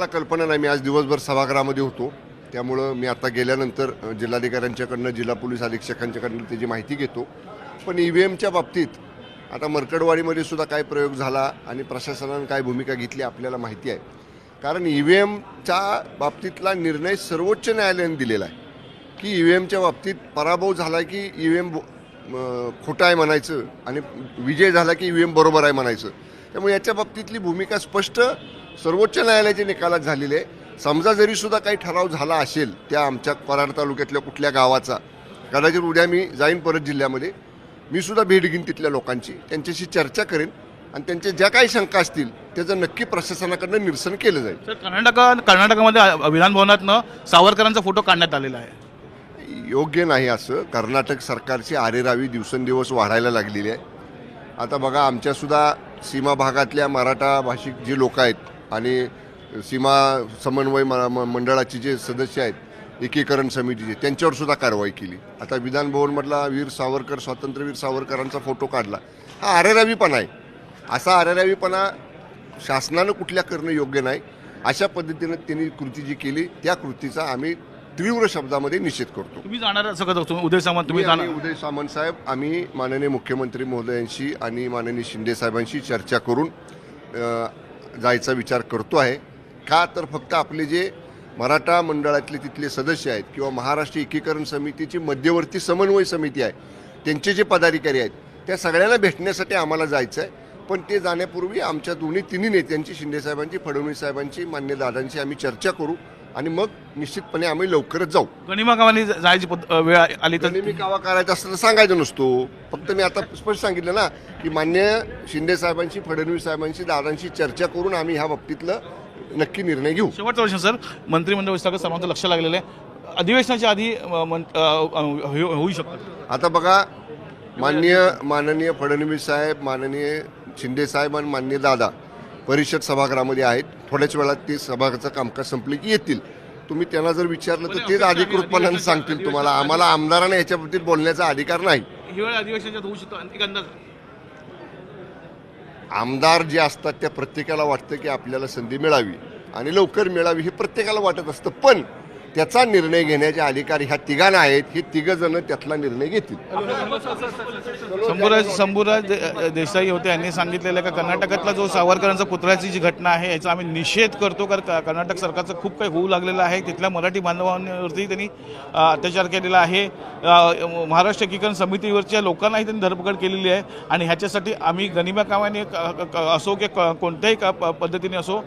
मला कल्पना नाही. मी आज दिवसभर सभागृहामध्ये होतो. त्यामुळं मी आता गेल्यानंतर जिल्हाधिकाऱ्यांच्याकडनं जिल्हा पोलीस अधीक्षकांच्याकडनं त्याची माहिती घेतो. पण ई व्ही एमच्या बाबतीत आता मरकडवाडीमध्ये सुद्धा काय प्रयोग झाला आणि प्रशासनानं काय भूमिका घेतली आपल्याला माहिती आहे. कारण ई व्ही एमच्या बाबतीतला निर्णय सर्वोच्च न्यायालयाने दिलेला आहे. की ई व्ही एमच्या बाबतीत पराभव झाला की ई व्ही एम खोटा आहे म्हणायचं आणि विजय झाला की ई व्ही एम बरोबर आहे म्हणायचं. त्यामुळे याच्या बाबतीतली भूमिका स्पष्ट सर्वोच्च न्यायालयाच्या निकालात झालेली आहे. समजा जरी सुद्धा काही ठराव झाला असेल त्या आमच्या कराड तालुक्यातल्या कुठल्या गावाचा कदाचित उद्या मी जाईन परत जिल्ह्यामध्ये मी सुद्धा भेट घेईन तिथल्या लोकांची. त्यांच्याशी चर्चा करेन आणि त्यांच्या ज्या काही शंका असतील त्याचं नक्की प्रशासनाकडनं निरसन केलं जाईल. सर कर्नाटक कर्नाटकामध्ये विधानभवनातनं सावरकरांचा फोटो काढण्यात आलेला आहे. योग्य नाही असं. कर्नाटक सरकारची आरेरावी दिवसेंदिवस वाढायला लागलेली आहे. आता बघा आमच्यासुद्धा सीमा भागातल्या मराठा भाषिक जे लोक आहेत आणि सीमा समन्वय मंडळाचे जे सदस्य आहेत एकीकरण समितीचे त्यांच्यावर सुद्धा कारवाई केली. आता विधानभवनमधला वीर सावरकर स्वातंत्र्यवीर सावरकरांचा फोटो काढला. हा आरेरावीपणा आहे. असा आरेरावीपणा शासनानं कुठल्या करणं योग्य नाही. अशा पद्धतीनं त्यांनी कृती जी केली त्या कृतीचा आम्ही तीव्र शब्दामध्ये निषेध करतो. तुम्ही जाणार असं उदय सामंत तुम्ही जाणार? उदय सामंत साहेब आम्ही माननीय मुख्यमंत्री महोदयांशी आणि माननीय शिंदे साहेबांशी चर्चा करून जायचा विचार करतो आहे. का तर फक्त आपले जे मराठा मंडळातले तिथले सदस्य आहेत किंवा महाराष्ट्र एकीकरण समितीची मध्यवर्ती समन्वय समिती आहे त्यांचे जे पदाधिकारी आहेत त्या सगळ्यांना भेटण्यासाठी आम्हाला जायचं आहे पण ते जाण्यापूर्वी आमच्या दोन्ही तिन्ही नेत्यांची शिंदे साहेबांची फडणवीस साहेबांची मान्य दादांची आम्ही चर्चा करू. आणि मग निश्चितपणे आम्ही लवकरच जाऊ. गणिमा गावाने जायची अ, वेळ आली तर? मी कावा करायचा असतं तर सांगायचं नसतो. फक्त मी आता स्पष्ट सांगितलं ना की मान्य शिंदे साहेबांशी फडणवीस साहेबांशी दादांशी चर्चा करून आम्ही ह्या बाबतीतलं नक्की निर्णय घेऊ. शेवटचा प्रश्न सर. मंत्रिमंडळ विस्तार सर्वांचं लक्ष लागलेलं आहे. अधिवेशनाच्या आधी अ, मन- अ, अ, हो- होऊ शकतं. आता बघा माननीय माननीय फडणवीस साहेब माननीय शिंदे साहेब आणि मान्य दादा परिषद सभागृहामध्ये आहेत. थोड्याच वेळात ते सभागृहाचं कामकाज संपले की येतील. तुम्ही त्यांना जर विचारलं तर तेच अधिकृतपणाने सांगतील तुम्हाला. आम्हाला आमदारांना याच्या बाबतीत बोलण्याचा अधिकार नाही. हिवाळी अधिवेशनाच्या होऊ शकतो. एक अंदाज आमदार जे असतात त्या प्रत्येकाला वाटतं की आपल्याला संधी मिळावी आणि लवकर मिळावी हे प्रत्येकाला वाटत असतं. पण त्याचा निर्णय घेण्याचे अधिकार ह्या तिघांना आहेत. हे तिघ जण त्यातला निर्णय घेतील. शंभूराज शंभूराज देसाई होते. यांनी सांगितलेलं का कर्नाटकातला जो सावरकरांचा पुतळ्याची जी घटना आहे याचा आम्ही निषेध करतो. कारण कर्नाटक सरकारचं खूप काही होऊ लागलेलं आहे. तिथल्या मराठी बांधवांवरती त्यांनी अत्याचार केलेला आहे. महाराष्ट्र एकीकरण समितीवरच्या लोकांनाही त्यांनी धरपकड केलेली आहे. आणि ह्याच्यासाठी आम्ही गनिमा कामाने क- असो की क- कोणत्याही का प- पद्धतीने असो